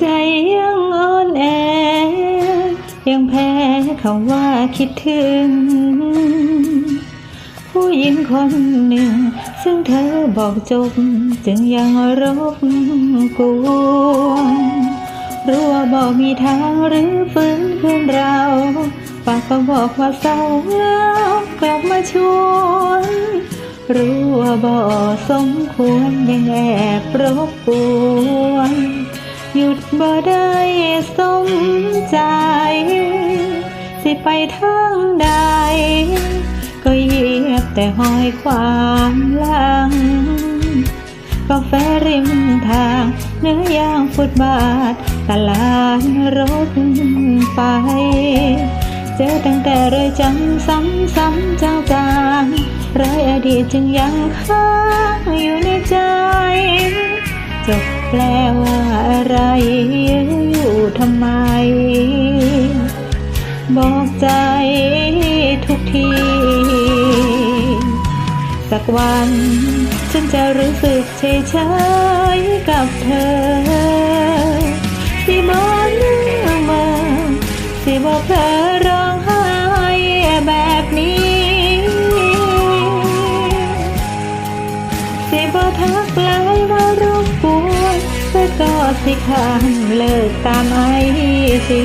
ใจยังอ่อนแอ ยังแพ้คำว่าคิดถึง ผู้หญิงคนหนึ่ง ซึ่งเธอบอกจบ จึงยังรบกวนรู้ว่าบอกมีทางหรือฟื้นคืนเรา ปากก็บอกว่าเศร้าเหงากลับมาชวนรู้ว่าบ่สมควรยังแอบรบกวน หยุดบ่ได้สมใจ สิไปทางใด ก็เหยียบแต่หอยความหลังกาแฟริมทางเนื้อย่างฟุตบาทตลาดรถไฟเจอตั้งแต่เรยจำซ้ำซ้ำจางจางๆรอยอดีตจึงยังค้างอยู่ในใจ จบแปลว่าอะไร อยู่ทำไม บอกใจทุกที สักวัน ฉันจะรู้สึกเฉยเฉยๆกับเธอ สิบอนึกมาสิบอกเพลอ แต่ก็สิข้ามเลิกตามไอซีสิ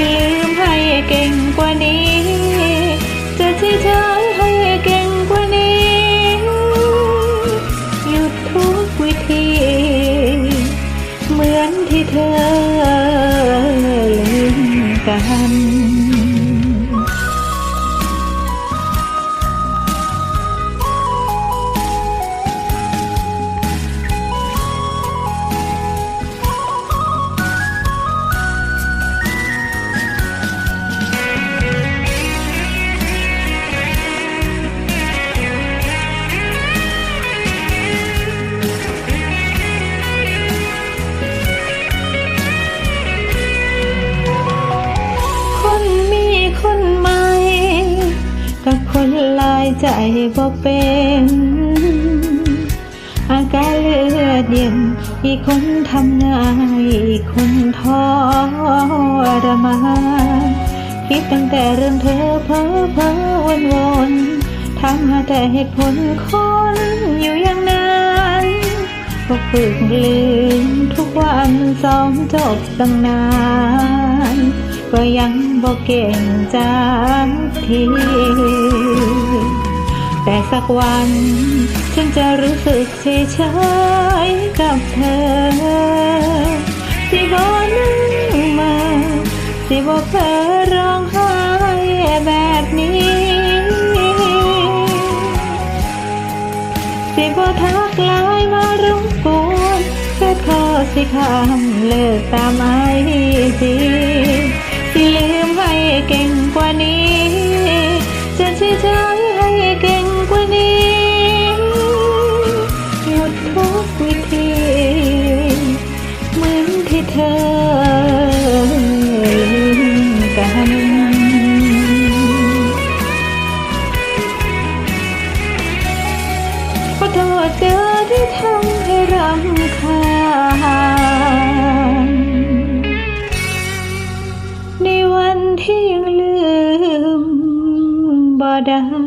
ลืมให้เก่งกว่านี้ จะที่เธอให้เก่งกว่านี้ หยุดทุกวิธี เหมือนที่เธอลืมกัน ใจบ่เป็นอาการเลือดเย็น อีกคนทำงายอีกคนทอรมานคิดตั้งแต่เรื่องเธอเพ้อเพ้อวนวนทำหาแต่เหตุผลคนอยู่อย่างนั้นก็ฝึกลืมทุกวันซ้อมจบตั้งนาน ก็ยังบอกเก่งจากที แต่สักวัน ฉันจะรู้สึกเฉยเฉยๆกับเธอสิบอนึกมาสิบอเพลอร้องไห้แบบนี้สิบอทักไลน์มารบกวนแค่ขอสิคำเลิกตามไอจีสิลืมให้เก่งกว่านี้จะชี้ใจ เธอที่ทำให้รำคาญในวันที่ยังลืมบ่ได้